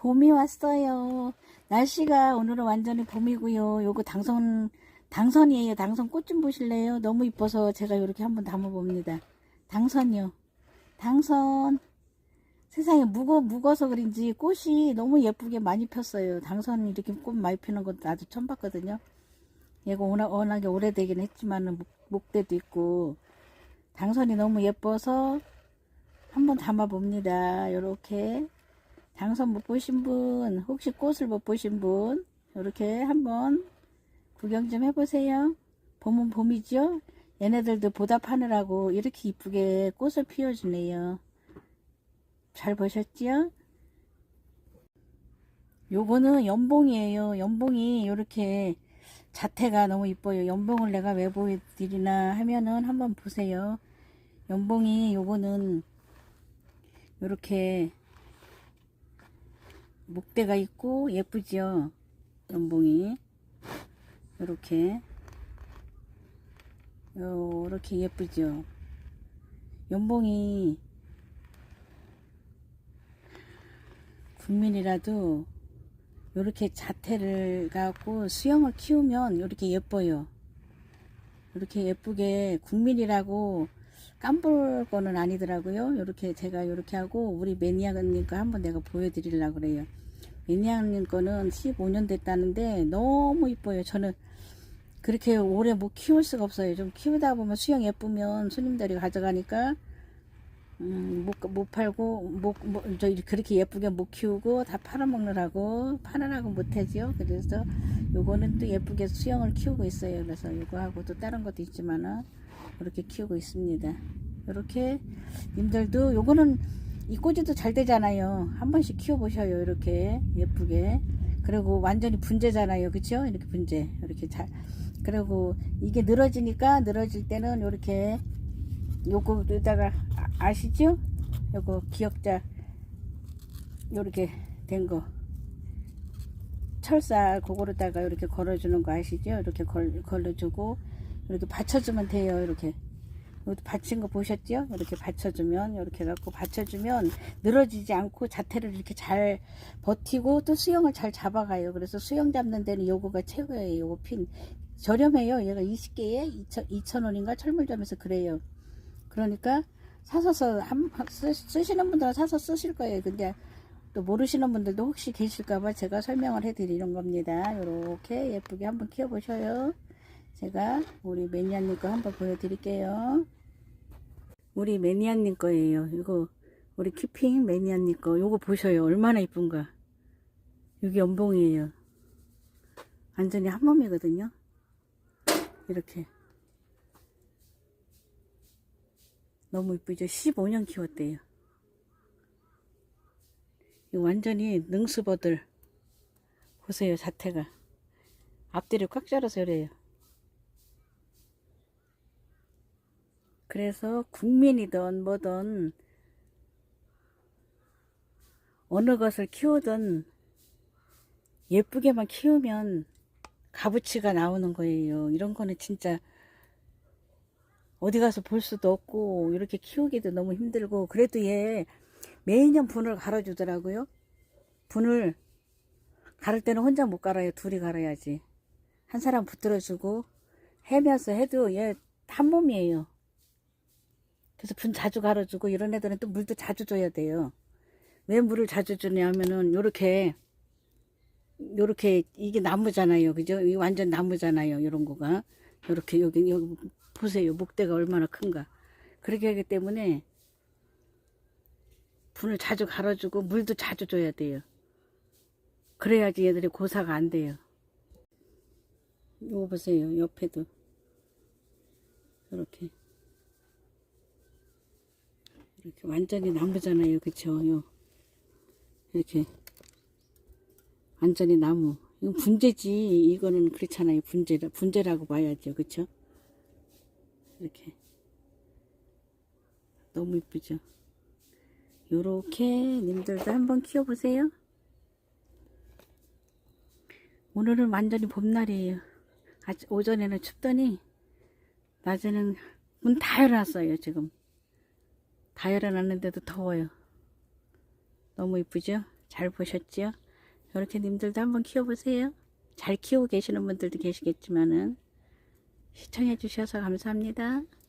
봄이 왔어요. 날씨가 오늘은 완전히 봄이고요. 요거 당선, 당선이에요. 당선 꽃 좀 보실래요? 너무 이뻐서 제가 이렇게 한번 담아 봅니다. 당선이요. 당선. 세상에 묵어, 묵어서 그런지 꽃이 너무 예쁘게 많이 폈어요. 당선 이렇게 꽃 많이 피는 것도 나도 처음 봤거든요. 얘가 워낙, 워낙에 오래되긴 했지만은 목, 목대도 있고. 당선이 너무 예뻐서 한번 담아 봅니다. 요렇게. 당선 못 보신 분, 혹시 꽃을 못 보신 분, 이렇게 한번 구경 좀 해보세요. 봄은 봄이죠? 얘네들도 보답하느라고 이렇게 이쁘게 꽃을 피워주네요. 잘 보셨지요? 요거는 연봉이에요. 연봉이 이렇게 자태가 너무 이뻐요. 연봉을 내가 왜 보여드리나 하면은 한번 보세요. 연봉이 요거는 요렇게 목대가 있고 예쁘죠 연봉이. 요렇게. 요렇게 예쁘죠 연봉이 국민이라도 요렇게 자태를 갖고 수영을 키우면 요렇게 예뻐요. 이렇게 예쁘게 국민이라고 깜볼 거는 아니더라고요. 이렇게 제가 이렇게 하고 우리 매니아님 거 한번 내가 보여드리려고 그래요. 매니아님 거는 15년 됐다는데 너무 이뻐요. 저는 그렇게 오래 못 키울 수가 없어요. 좀 키우다 보면 수영 예쁘면 손님들이 가져가니까 음, 못, 못 팔고 못, 못, 저 그렇게 예쁘게 못 키우고 다 팔아먹느라고 팔아라고 못하지요. 그래서 요거는 또 예쁘게 수영을 키우고 있어요. 그래서 요거하고 또 다른 것도 있지만은 이렇게 키우고 있습니다. 이렇게 님들도 요거는 이 꼬지도 잘 되잖아요. 한 번씩 키워 보셔요. 이렇게 예쁘게. 그리고 완전히 분재잖아요. 그쵸? 이렇게 분재. 이렇게 잘. 그리고 이게 늘어지니까 늘어질 때는 이렇게 요거에다가 아- 아시죠? 요거 기억자 요렇게 된 거. 철사 그거로다가 이렇게 걸어주는 거 아시죠? 이렇게 걸, 걸어주고 이렇게 받쳐주면 돼요. 이렇게. 받친 거 보셨죠? 이렇게 받쳐주면, 이렇게 갖고 받쳐주면 늘어지지 않고 자태를 이렇게 잘 버티고 또 수영을 잘 잡아가요. 그래서 수영 잡는 데는 요거가 최고예요. 요거 핀. 저렴해요. 얘가 20개에 2,000원인가 철물점에서 그래요. 그러니까 사서서 한, 쓰, 쓰시는 분들은 사서 쓰실 거예요. 근데 또 모르시는 분들도 혹시 계실까봐 제가 설명을 해드리는 겁니다. 이렇게 예쁘게 한번 키워보셔요. 제가 우리 매니아님 거 한번 보여드릴게요. 우리 매니아님 거예요. 이거 우리 키핑 매니아님 거. 요거 보셔요. 얼마나 이쁜가. 여기 연봉이에요. 완전히 한 몸이거든요. 이렇게. 너무 이쁘죠? 15년 키웠대요. 완전히 능수버들. 보세요, 자태가. 앞뒤를 꽉 잘라서 그래요. 그래서 국민이든 뭐든 어느 것을 키우든 예쁘게만 키우면 값어치가 나오는 거예요. 이런 거는 진짜 어디 가서 볼 수도 없고 이렇게 키우기도 너무 힘들고 그래도 얘 매년 분을 갈아주더라고요. 분을 갈을 때는 혼자 못 갈아요. 둘이 갈아야지. 한 사람 붙들어주고 해면서 해도 얘 한 몸이에요. 그래서 분 자주 갈아주고 이런 애들은 또 물도 자주 줘야 돼요. 왜 물을 자주 주냐면은 요렇게 요렇게 이게 나무잖아요. 그죠? 이 완전 나무잖아요. 이런 거가. 요렇게 여기 여기 보세요. 목대가 얼마나 큰가. 그렇게 하기 때문에 분을 자주 갈아주고 물도 자주 줘야 돼요. 그래야지 얘들이 고사가 안 돼요. 이거 보세요. 옆에도 이렇게 이렇게 완전히 나무잖아요. 그쵸? 요 이렇게 완전히 나무. 이건 분재지. 이거는 그렇잖아요. 분재라 분재라고 봐야죠. 그쵸? 이렇게 너무 이쁘죠? 요렇게 님들도 한번 키워보세요. 오늘은 완전히 봄날이에요. 오전에는 춥더니 낮에는 문 다 열어놨어요. 지금 다 열어놨는데도 더워요. 너무 이쁘죠? 잘 보셨지요? 이렇게 님들도 한번 키워보세요. 잘 키우고 계시는 분들도 계시겠지만은 시청해 주셔서 감사합니다.